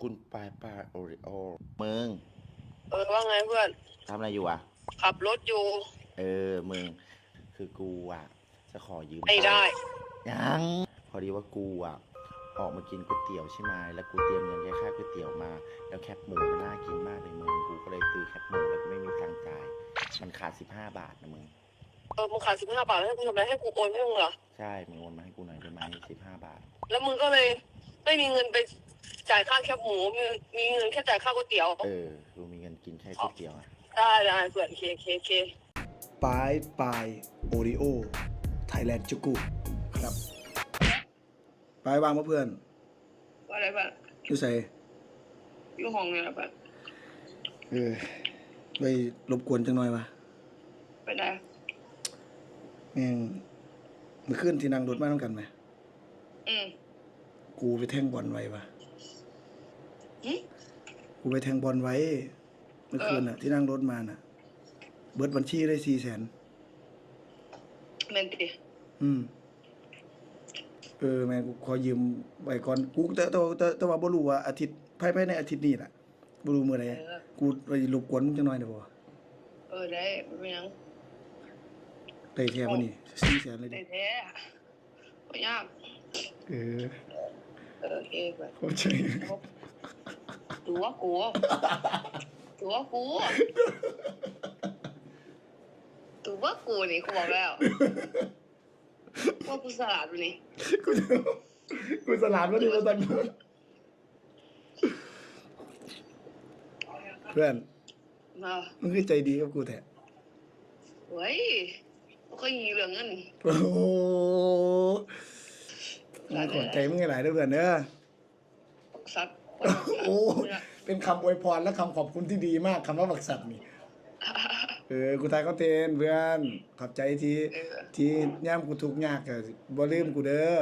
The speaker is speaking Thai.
คุณปลายปลายโอริโอมึงเออว่าไงเพื่อนทำอะไรอยู่อะ ขับรถอยู่ เออมึง คือกูอะ จะขอยืมไม่ได้ ยัง พอดีว่ากูอะ ออกมากินก๋วยเตี๋ยวใช่ไหมแล้วกูเตรียมเงินแค่ค่าก๋วยเตี๋ยวมา แล้วแคบหมูมันน่ากินมากเลยมึง กูก็เลยซื้อแคบหมูแล้วก็ไม่มีตังค์จ่าย มันขาดสิบห้าบาทนะมึง เออมึงขาดสิบห้าบาทให้กูทำอะไรให้กูโอนให้มึงเหรอ ใช่ มึงโอนมาให้กูหน่อยได้ไหมสิบห้าบาท แล้วมึงก็เลยไม่มีเงินไป จ่ายค่าแคบหมูมีมีเงินแค่จ่ายค่าก๋วยเตี๋ยวเออกูมีเงินกินแค่ก๋วยเตี๋ยวอะได้ได้เพื่อนเคเคเคปลายปลายโอริโอไทยแลนด์จุกุครับปลายวางมาเพื่อนว่าอะไรบ้างอยู่ใส่อยู่ห้องเนี่ยบ้างเออไปรบกวนจังหน่อยมาไปได้แม่งมือขึ้นที่นั่งรถมาต้องกันไหมอืมกูไปแทงบอลไว้ปะหึ กูไปแทงบอลไว้ เมื่อคืนน่ะ ที่นั่งรถมาน่ะ เบิดบัญชีได้สี่แสนเมนติอืม เออแม่งกูขอยืมไว้ก่อนกูแต่แต่แต่แต่ว่าบ่รู้ว่าอาทิตย์ภายภายในอาทิตย์นี้แหละบ่รู้มื้อใดเออ กูไปรบกวนมึงจังหน่อยได้บ่เออได้ไม่เป็นหยังได้แค่บ่นี่สี่แสนเลยได้ดิแท้ไม่ยากเออเออโอเคแบบเข้าใจ ตัวกูตัวกูตัวกูนี่กูบอกแล้วว่ากูสลัดวันนี้กูกูสลาดบ่ดีบ่ตังเพื่อนมามึงคือใจดีกับกูแท้เฮ้ยมันก็ยีเหลืองเงินโอ้โหมึงขอบใจมึงหลายๆเด้อเพื่อนเด้อสัตว์ โอ้เป็นคำอวยพรและคำขอบคุณที่ดีมากคำว่าบักสัตว์นี่เออกูทายคอนเทนต์เพื่อนขอบใจที่เออที่ย่ามกูทุกข์ยากก็บ่ลืมกูเด้อ